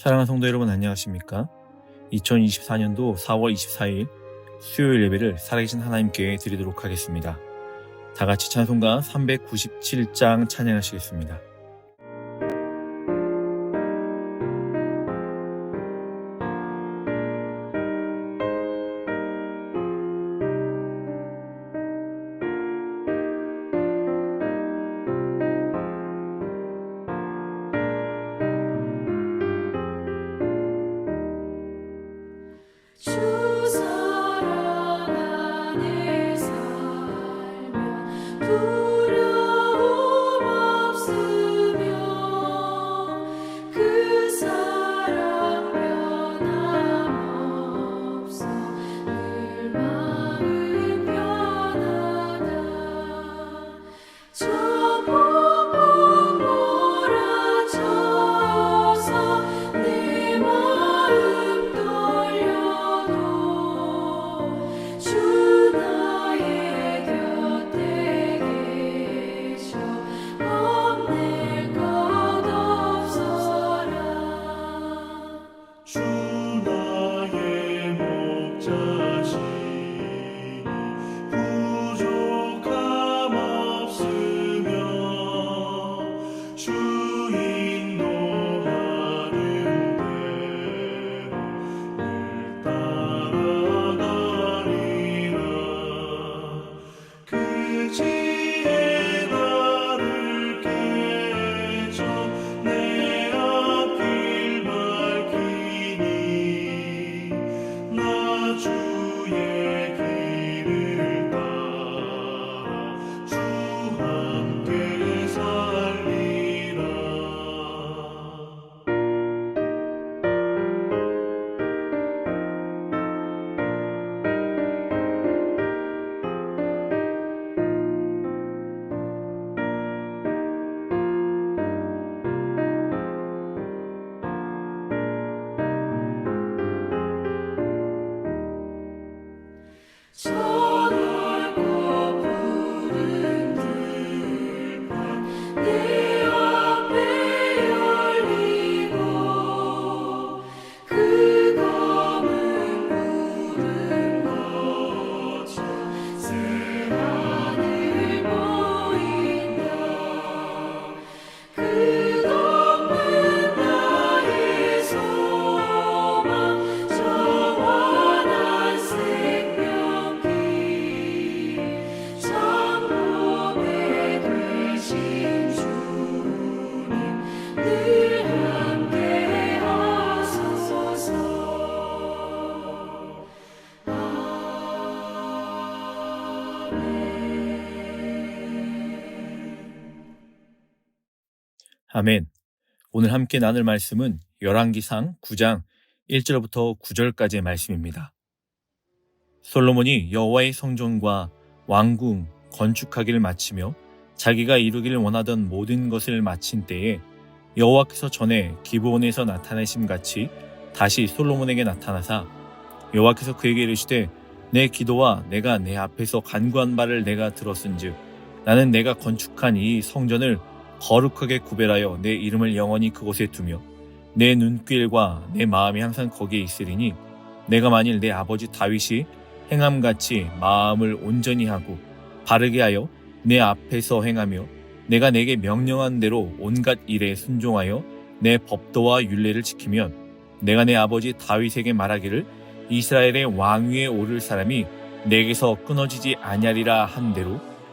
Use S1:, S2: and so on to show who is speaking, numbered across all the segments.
S1: 사랑하는 성도 여러분 안녕하십니까? 2024년도 4월 24일 수요일 예배를 살아계신 하나님께 드리도록 하겠습니다. 다 같이 찬송가 397장 찬양하시겠습니다. 오늘 함께 나눌 말씀은 열왕기상 9장 1절부터 9절까지의 말씀입니다. 솔로몬이 여호와의 성전과 왕궁 건축하기를 마치며 자기가 이루기를 원하던 모든 것을 마친 때에 여호와께서 전에 기브온에서 나타내심 같이 다시 솔로몬에게 나타나사 여호와께서 그에게 이르시되 내 기도와 내가 내 앞에서 간구한 바를 내가 들었은즉 나는 내가 건축한 이 성전을 거룩하게 구별하여 내 이름을 영원히 그곳에 두며 내 눈길과 내 마음이 항상 거기에 있으리니 내가 만일 내 아버지 다윗이 행함같이 마음을 온전히 하고 바르게 하여 내 앞에서 행하며 내가 내게 명령한 대로 온갖 일에 순종하여 내 법도와 율례를 지키면 내가 내 아버지 다윗에게 말하기를 이스라엘의 왕위에 오를 사람이 내게서 끊어지지 아니하리라 한 대로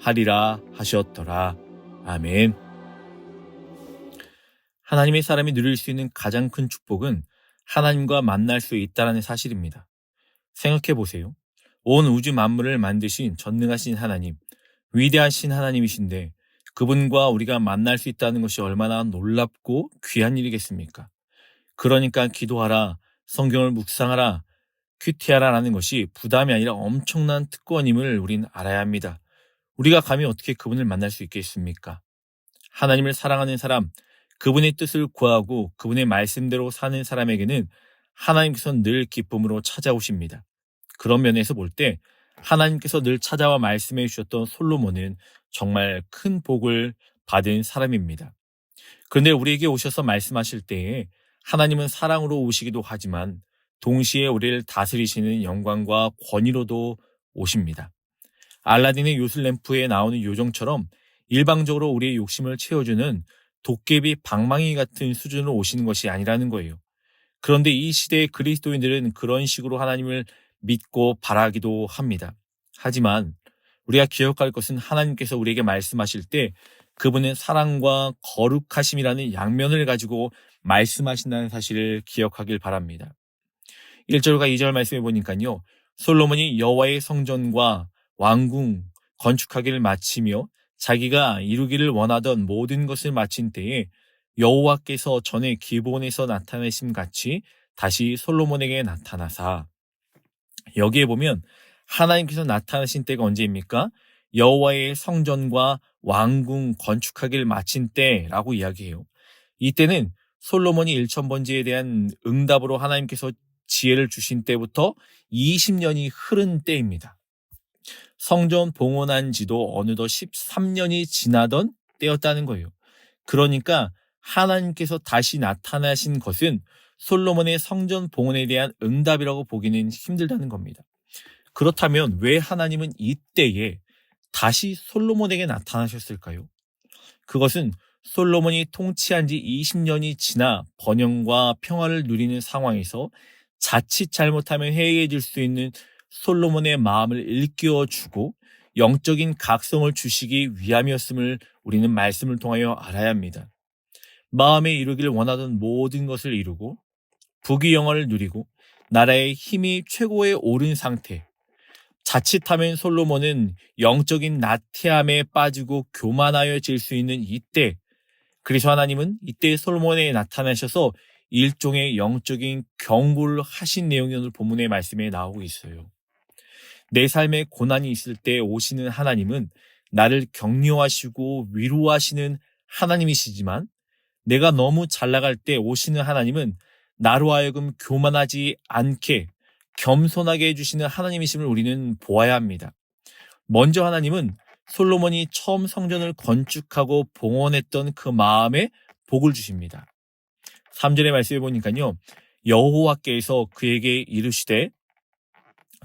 S1: 하리라 하셨더라. 아멘. 하나님의 사람이 누릴 수 있는 가장 큰 축복은 하나님과 만날 수 있다라는 사실입니다. 생각해 보세요. 온 우주 만물을 만드신 전능하신 하나님, 위대하신 하나님이신데 그분과 우리가 만날 수 있다는 것이 얼마나 놀랍고 귀한 일이겠습니까? 그러니까 기도하라, 성경을 묵상하라, 큐티하라라는 것이 부담이 아니라 엄청난 특권임을 우린 알아야 합니다. 우리가 감히 어떻게 그분을 만날 수 있겠습니까? 하나님을 사랑하는 사람, 그분의 뜻을 구하고 그분의 말씀대로 사는 사람에게는 하나님께서 늘 기쁨으로 찾아오십니다. 그런 면에서 볼 때 하나님께서 늘 찾아와 말씀해 주셨던 솔로몬은 정말 큰 복을 받은 사람입니다. 그런데 우리에게 오셔서 말씀하실 때에 하나님은 사랑으로 오시기도 하지만 동시에 우리를 다스리시는 영광과 권위로도 오십니다. 알라딘의 요술램프에 나오는 요정처럼 일방적으로 우리의 욕심을 채워주는 도깨비 방망이 같은 수준으로 오시는 것이 아니라는 거예요. 그런데 이 시대의 그리스도인들은 그런 식으로 하나님을 믿고 바라기도 합니다. 하지만 우리가 기억할 것은 하나님께서 우리에게 말씀하실 때 그분은 사랑과 거룩하심이라는 양면을 가지고 말씀하신다는 사실을 기억하길 바랍니다. 1절과 2절 말씀해 보니까요. 솔로몬이 여호와의 성전과 왕궁 건축하기를 마치며 자기가 이루기를 원하던 모든 것을 마친 때에 여호와께서 전에 기본에서 나타내심 같이 다시 솔로몬에게 나타나사 여기에 보면 하나님께서 나타나신 때가 언제입니까? 여호와의 성전과 왕궁 건축하기를 마친 때라고 이야기해요. 이때는 솔로몬이 일천번지에 대한 응답으로 하나님께서 지혜를 주신 때부터 20년이 흐른 때입니다. 성전 봉헌한 지도 어느덧 13년이 지나던 때였다는 거예요. 그러니까 하나님께서 다시 나타나신 것은 솔로몬의 성전 봉헌에 대한 응답이라고 보기는 힘들다는 겁니다. 그렇다면 왜 하나님은 이때에 다시 솔로몬에게 나타나셨을까요? 그것은 솔로몬이 통치한 지 20년이 지나 번영과 평화를 누리는 상황에서 자칫 잘못하면 해이해질 수 있는 솔로몬의 마음을 일깨워 주고 영적인 각성을 주시기 위함이었음을 우리는 말씀을 통하여 알아야 합니다. 마음에 이루기를 원하던 모든 것을 이루고 부귀 영화를 누리고 나라의 힘이 최고에 오른 상태. 자칫하면 솔로몬은 영적인 나태함에 빠지고 교만하여 질 수 있는 이때 그래서 하나님은 이때 솔로몬에 나타나셔서 일종의 영적인 경고를 하신 내용이 오늘 본문의 말씀에 나오고 있어요. 내 삶에 고난이 있을 때 오시는 하나님은 나를 격려하시고 위로하시는 하나님이시지만 내가 너무 잘 나갈 때 오시는 하나님은 나로 하여금 교만하지 않게 겸손하게 해주시는 하나님이심을 우리는 보아야 합니다. 먼저 하나님은 솔로몬이 처음 성전을 건축하고 봉헌했던 그 마음에 복을 주십니다. 3절의 말씀해 보니까요. 여호와께서 그에게 이르시되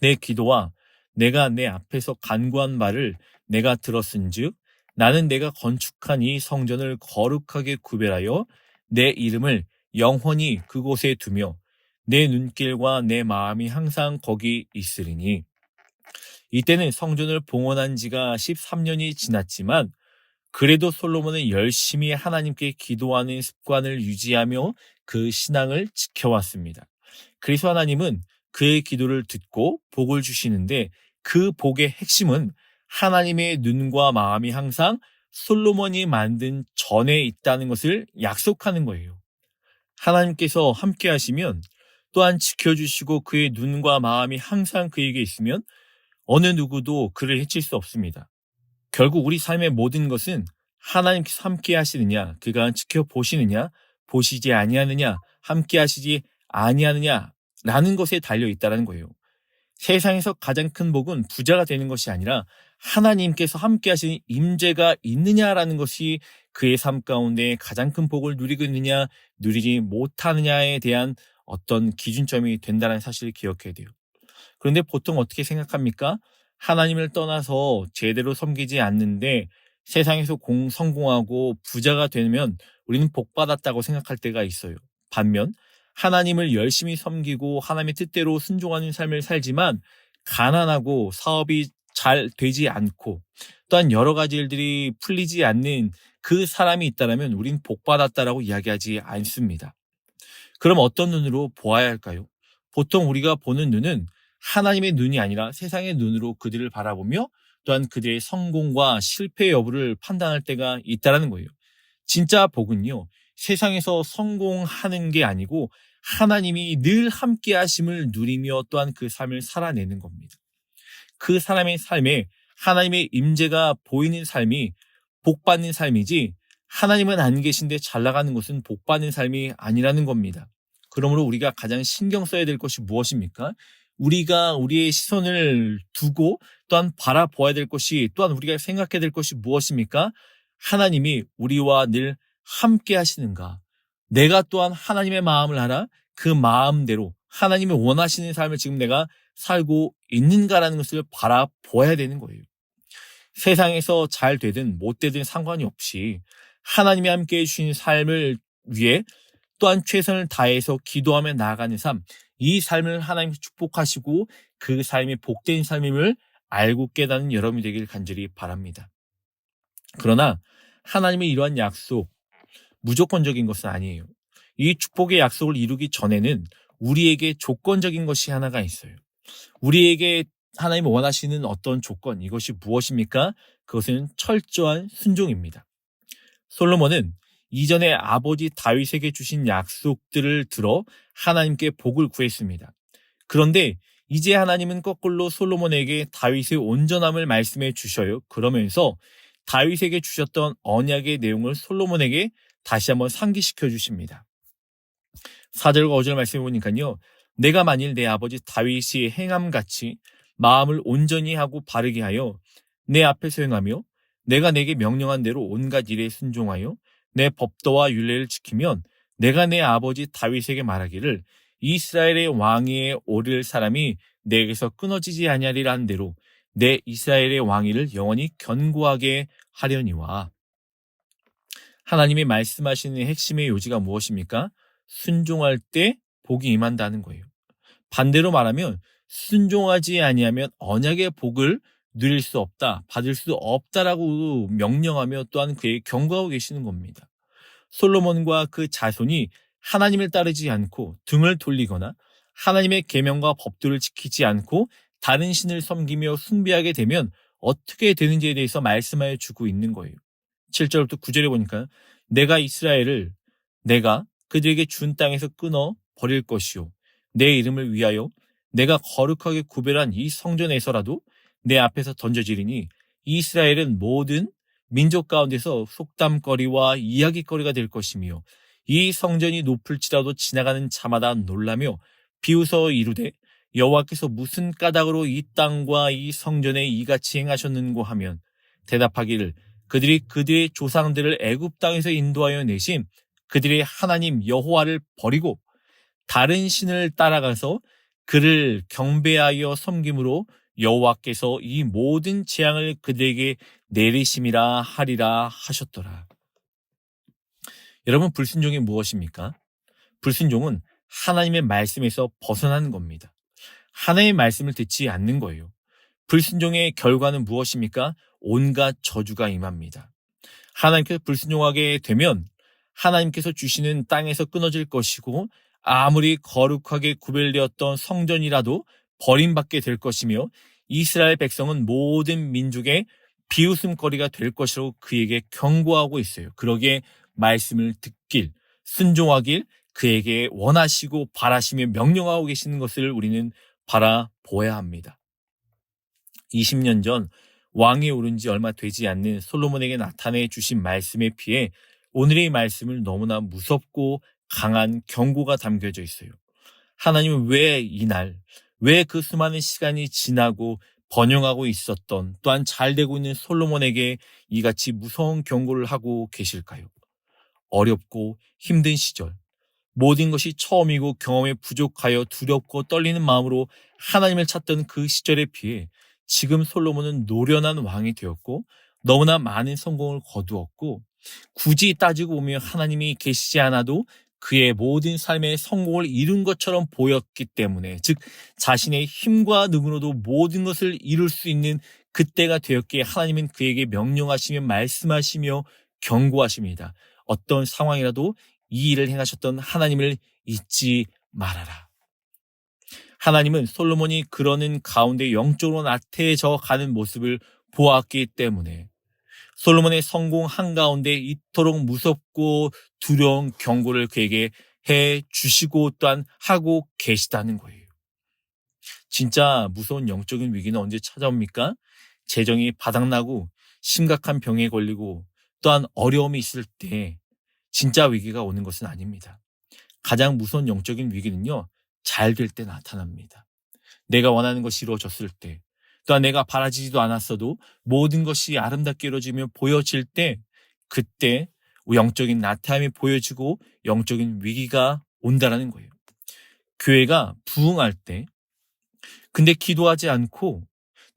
S1: 내 기도와 내가 내 앞에서 간구한 말을 내가 들었은즉 나는 내가 건축한 이 성전을 거룩하게 구별하여 내 이름을 영원히 그곳에 두며 내 눈길과 내 마음이 항상 거기 있으리니 이때는 성전을 봉헌한 지가 13년이 지났지만 그래도 솔로몬은 열심히 하나님께 기도하는 습관을 유지하며 그 신앙을 지켜왔습니다. 그래서 하나님은 그의 기도를 듣고 복을 주시는데 그 복의 핵심은 하나님의 눈과 마음이 항상 솔로몬이 만든 전에 있다는 것을 약속하는 거예요. 하나님께서 함께 하시면 또한 지켜주시고 그의 눈과 마음이 항상 그에게 있으면 어느 누구도 그를 해칠 수 없습니다. 결국 우리 삶의 모든 것은 하나님께서 함께 하시느냐, 그가 지켜보시느냐, 보시지 아니하느냐, 함께 하시지 아니하느냐 라는 것에 달려 있다는 거예요. 세상에서 가장 큰 복은 부자가 되는 것이 아니라 하나님께서 함께 하시는 임재가 있느냐라는 것이 그의 삶 가운데 가장 큰 복을 누리고 있느냐, 누리지 못하느냐에 대한 어떤 기준점이 된다는 사실을 기억해야 돼요. 그런데 보통 어떻게 생각합니까? 하나님을 떠나서 제대로 섬기지 않는데 세상에서 공, 성공하고 부자가 되면 우리는 복 받았다고 생각할 때가 있어요. 반면 하나님을 열심히 섬기고 하나님의 뜻대로 순종하는 삶을 살지만 가난하고 사업이 잘 되지 않고 또한 여러 가지 일들이 풀리지 않는 그 사람이 있다면 우린 복받았다라고 이야기하지 않습니다. 그럼 어떤 눈으로 보아야 할까요? 보통 우리가 보는 눈은 하나님의 눈이 아니라 세상의 눈으로 그들을 바라보며 또한 그들의 성공과 실패 여부를 판단할 때가 있다라는 거예요. 진짜 복은요, 세상에서 성공하는 게 아니고 하나님이 늘 함께 하심을 누리며 또한 그 삶을 살아내는 겁니다. 그 사람의 삶에 하나님의 임재가 보이는 삶이 복받는 삶이지 하나님은 안 계신데 잘 나가는 것은 복받는 삶이 아니라는 겁니다. 그러므로 우리가 가장 신경 써야 될 것이 무엇입니까? 우리가 우리의 시선을 두고 또한 바라보아야 될 것이 또한 우리가 생각해야 될 것이 무엇입니까? 하나님이 우리와 늘 함께 하시는가? 내가 또한 하나님의 마음을 알아 그 마음대로 하나님이 원하시는 삶을 지금 내가 살고 있는가라는 것을 바라보아야 되는 거예요. 세상에서 잘 되든 못 되든 상관이 없이 하나님이 함께 해주신 삶을 위해 또한 최선을 다해서 기도하며 나아가는 삶, 이 삶을 하나님이 축복하시고 그 삶이 복된 삶임을 알고 깨닫는 여러분이 되길 간절히 바랍니다. 그러나 하나님의 이러한 약속, 무조건적인 것은 아니에요. 이 축복의 약속을 이루기 전에는 우리에게 조건적인 것이 하나가 있어요. 우리에게 하나님 원하시는 어떤 조건, 이것이 무엇입니까? 그것은 철저한 순종입니다. 솔로몬은 이전에 아버지 다윗에게 주신 약속들을 들어 하나님께 복을 구했습니다. 그런데 이제 하나님은 거꾸로 솔로몬에게 다윗의 온전함을 말씀해 주셔요. 그러면서 다윗에게 주셨던 언약의 내용을 솔로몬에게 다시 한번 상기시켜 주십니다. 4절과 5절 말씀해 보니까요. 내가 만일 내 아버지 다윗이 행함같이 마음을 온전히 하고 바르게 하여 내 앞에서 행하며 내가 내게 명령한 대로 온갖 일에 순종하여 내 법도와 율례를 지키면 내가 내 아버지 다윗에게 말하기를 이스라엘의 왕위에 오를 사람이 내게서 끊어지지 아니하리라 한 대로 내 이스라엘의 왕위를 영원히 견고하게 하려니와 하나님이 말씀하시는 핵심의 요지가 무엇입니까? 순종할 때 복이 임한다는 거예요. 반대로 말하면 순종하지 아니하면 언약의 복을 누릴 수 없다, 받을 수 없다라고 명령하며 또한 그에 경고하고 계시는 겁니다. 솔로몬과 그 자손이 하나님을 따르지 않고 등을 돌리거나 하나님의 계명과 법도를 지키지 않고 다른 신을 섬기며 숭배하게 되면 어떻게 되는지에 대해서 말씀하여 주고 있는 거예요. 7절부터 9절에 보니까 내가 이스라엘을 내가 그들에게 준 땅에서 끊어 버릴 것이요. 내 이름을 위하여 내가 거룩하게 구별한 이 성전에서라도 내 앞에서 던져지리니 이스라엘은 모든 민족 가운데서 속담거리와 이야기거리가 될 것이며 이 성전이 높을지라도 지나가는 자마다 놀라며 비웃어 이르되 여호와께서 무슨 까닭으로 이 땅과 이 성전에 이같이 행하셨는고 하면 대답하기를 그들이 그들의 조상들을 애굽 땅에서 인도하여 내신 그들의 하나님 여호와를 버리고 다른 신을 따라가서 그를 경배하여 섬김으로 여호와께서 이 모든 재앙을 그들에게 내리심이라 하리라 하셨더라. 여러분 불순종이 무엇입니까? 불순종은 하나님의 말씀에서 벗어나는 겁니다. 하나님의 말씀을 듣지 않는 거예요. 불순종의 결과는 무엇입니까? 온갖 저주가 임합니다. 하나님께서 불순종하게 되면 하나님께서 주시는 땅에서 끊어질 것이고 아무리 거룩하게 구별되었던 성전이라도 버림받게 될 것이며 이스라엘 백성은 모든 민족의 비웃음거리가 될 것이라고 그에게 경고하고 있어요. 그러기에 말씀을 듣길, 순종하길 그에게 원하시고 바라시며 명령하고 계시는 것을 우리는 바라보아야 합니다. 20년 전 왕이 오른 지 얼마 되지 않는 솔로몬에게 나타내 주신 말씀에 비해 오늘의 말씀을 너무나 무섭고 강한 경고가 담겨져 있어요. 하나님은 왜 이날, 왜 그 수많은 시간이 지나고 번영하고 있었던 또한 잘 되고 있는 솔로몬에게 이같이 무서운 경고를 하고 계실까요? 어렵고 힘든 시절, 모든 것이 처음이고 경험에 부족하여 두렵고 떨리는 마음으로 하나님을 찾던 그 시절에 비해 지금 솔로몬은 노련한 왕이 되었고 너무나 많은 성공을 거두었고 굳이 따지고 보면 하나님이 계시지 않아도 그의 모든 삶의 성공을 이룬 것처럼 보였기 때문에, 즉, 자신의 힘과 능으로도 모든 것을 이룰 수 있는 그때가 되었기에 하나님은 그에게 명령하시며 말씀하시며 경고하십니다. 어떤 상황이라도 이 일을 행하셨던 하나님을 잊지 말아라. 하나님은 솔로몬이 그러는 가운데 영적으로 나태해져 가는 모습을 보았기 때문에 솔로몬의 성공 한가운데 이토록 무섭고 두려운 경고를 그에게 해 주시고 또한 하고 계시다는 거예요. 진짜 무서운 영적인 위기는 언제 찾아옵니까? 재정이 바닥나고 심각한 병에 걸리고 또한 어려움이 있을 때 진짜 위기가 오는 것은 아닙니다. 가장 무서운 영적인 위기는요, 잘 될 때 나타납니다. 내가 원하는 것이 이루어졌을 때, 또한 내가 바라지도 않았어도 모든 것이 아름답게 이루어지며 보여질 때, 그때 영적인 나태함이 보여지고 영적인 위기가 온다라는 거예요. 교회가 부흥할 때, 근데 기도하지 않고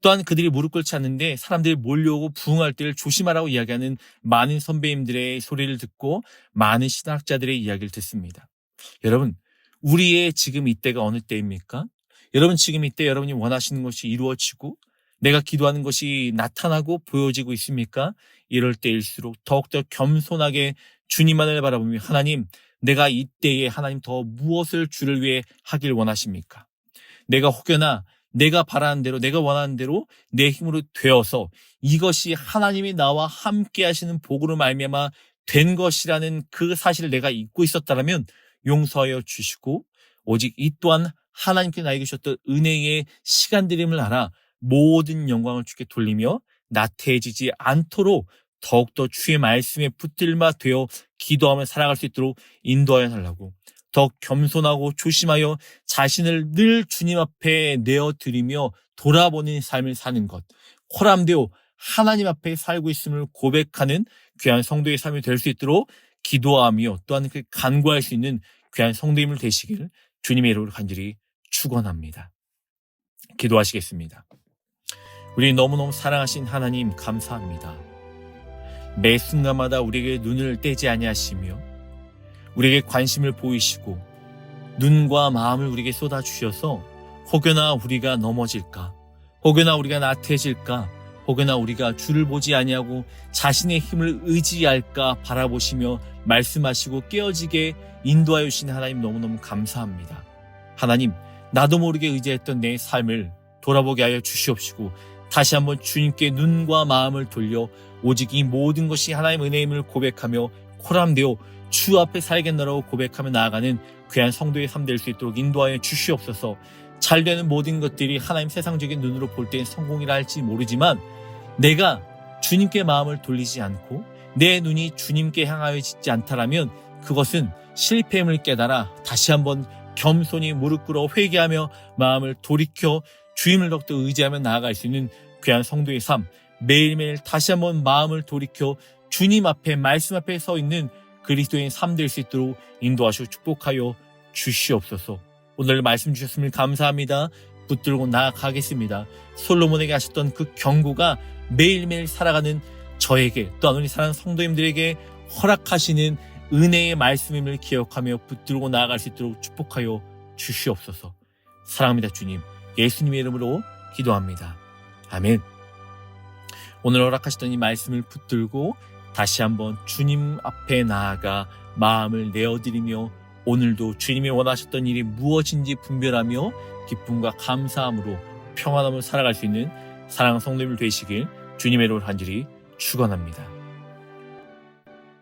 S1: 또한 그들이 무릎 꿇지 않는데 사람들이 몰려오고 부흥할 때를 조심하라고 이야기하는 많은 선배님들의 소리를 듣고 많은 신학자들의 이야기를 듣습니다. 여러분, 우리의 지금 이때가 어느 때입니까? 여러분 지금 이때 여러분이 원하시는 것이 이루어지고 내가 기도하는 것이 나타나고 보여지고 있습니까? 이럴 때일수록 더욱더 겸손하게 주님만을 바라보며 하나님, 내가 이때에 하나님 더 무엇을 주를 위해 하길 원하십니까? 내가 혹여나 내가 바라는 대로 내가 원하는 대로 내 힘으로 되어서 이것이 하나님이 나와 함께 하시는 복으로 말미암아 된 것이라는 그 사실을 내가 잊고 있었다면 용서하여 주시고 오직 이 또한 하나님께 나에게 주셨던 은혜의 시간들임을 알아 모든 영광을 주께 돌리며 나태해지지 않도록 더욱더 주의 말씀에 붙들마 되어 기도하며 살아갈 수 있도록 인도하여 달라고 더 겸손하고 조심하여 자신을 늘 주님 앞에 내어드리며 돌아보는 삶을 사는 것. 코람되어 하나님 앞에 살고 있음을 고백하는 귀한 성도의 삶이 될 수 있도록 기도하며 또한 그 간구할 수 있는 귀한 성도임을 되시길 주님의 이름으로 간절히 축원합니다. 기도하시겠습니다. 우리 너무너무 사랑하신 하나님 감사합니다. 매 순간마다 우리에게 눈을 떼지 아니하시며 우리에게 관심을 보이시고 눈과 마음을 우리에게 쏟아 주셔서 혹여나 우리가 넘어질까 혹여나 우리가 나태해질까 혹여나 우리가 주를 보지 아니하고 자신의 힘을 의지할까 바라보시며 말씀하시고 깨어지게 인도하여 주신 하나님 너무너무 감사합니다. 하나님, 나도 모르게 의지했던 내 삶을 돌아보게 하여 주시옵시고 다시 한번 주님께 눈과 마음을 돌려 오직 이 모든 것이 하나님 은혜임을 고백하며 코람되어 주 앞에 살겠노라고 고백하며 나아가는 귀한 성도의 삶 될 수 있도록 인도하여 주시옵소서. 잘 되는 모든 것들이 하나님 세상적인 눈으로 볼 때는 성공이라 할지 모르지만 내가 주님께 마음을 돌리지 않고 내 눈이 주님께 향하여 짓지 않다라면 그것은 실패임을 깨달아 다시 한번 겸손히 무릎 꿇어 회개하며 마음을 돌이켜 주임을 더욱더 의지하며 나아갈 수 있는 귀한 성도의 삶 매일매일 다시 한번 마음을 돌이켜 주님 앞에 말씀 앞에 서 있는 그리스도인 삶 될 수 있도록 인도하시고 축복하여 주시옵소서. 오늘 말씀 주셨음을 감사합니다. 붙들고 나아가겠습니다. 솔로몬에게 하셨던 그 경고가 매일매일 살아가는 저에게 또한 우리 사랑하는 성도님들에게 허락하시는 은혜의 말씀임을 기억하며 붙들고 나아갈 수 있도록 축복하여 주시옵소서. 사랑합니다 주님. 예수님의 이름으로 기도합니다. 아멘. 오늘 허락하시던 이 말씀을 붙들고 다시 한번 주님 앞에 나아가 마음을 내어드리며 오늘도 주님이 원하셨던 일이 무엇인지 분별하며 기쁨과 감사함으로 평안함을 살아갈 수 있는 사랑 성도님을 되시길 주님의 이름으로 간절히 축원합니다.